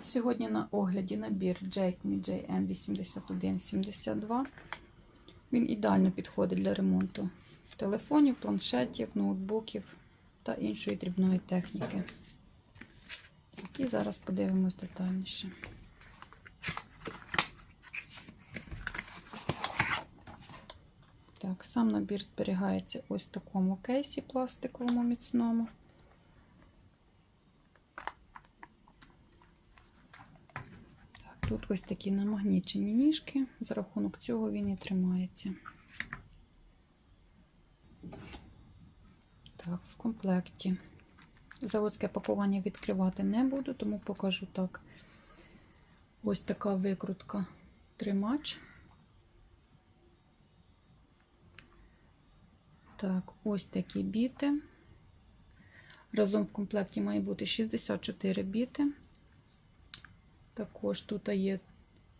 Сьогодні на огляді набір Jacme JM8172. Він ідеально підходить для ремонту телефонів, планшетів, ноутбуків та іншої дрібної техніки. І зараз подивимось детальніше. Так, сам набір зберігається ось в такому кейсі пластиковому міцному. Тут ось такі намагнічені ніжки, за рахунок цього він і тримається. Так, в комплекті. Заводське пакування відкривати не буду, тому покажу так. Ось така викрутка тримач. Так, ось такі біти. Разом в комплекті має бути 64 біти. Також тут є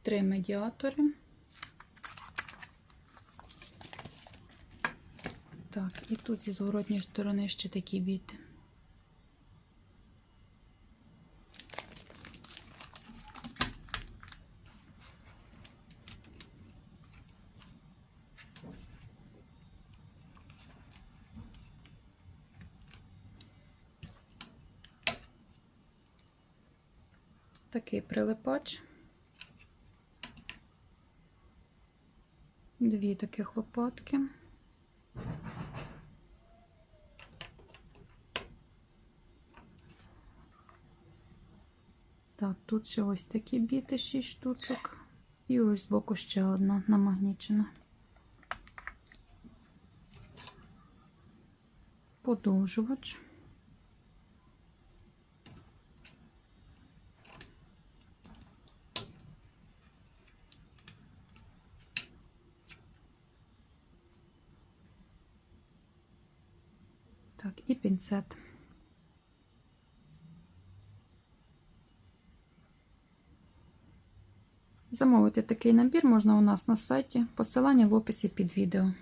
три медіатори. Так, і тут зі зворотньої сторони ще такі біти. Такий прилипач. Дві таких лопатки. Так, тут ще ось такі біти, 6 штучок. І ось збоку ще одна намагнічена. Подовжувач. Так, і пінцет. Замовити такий набір можна у нас на сайті. Посилання в описі під відео.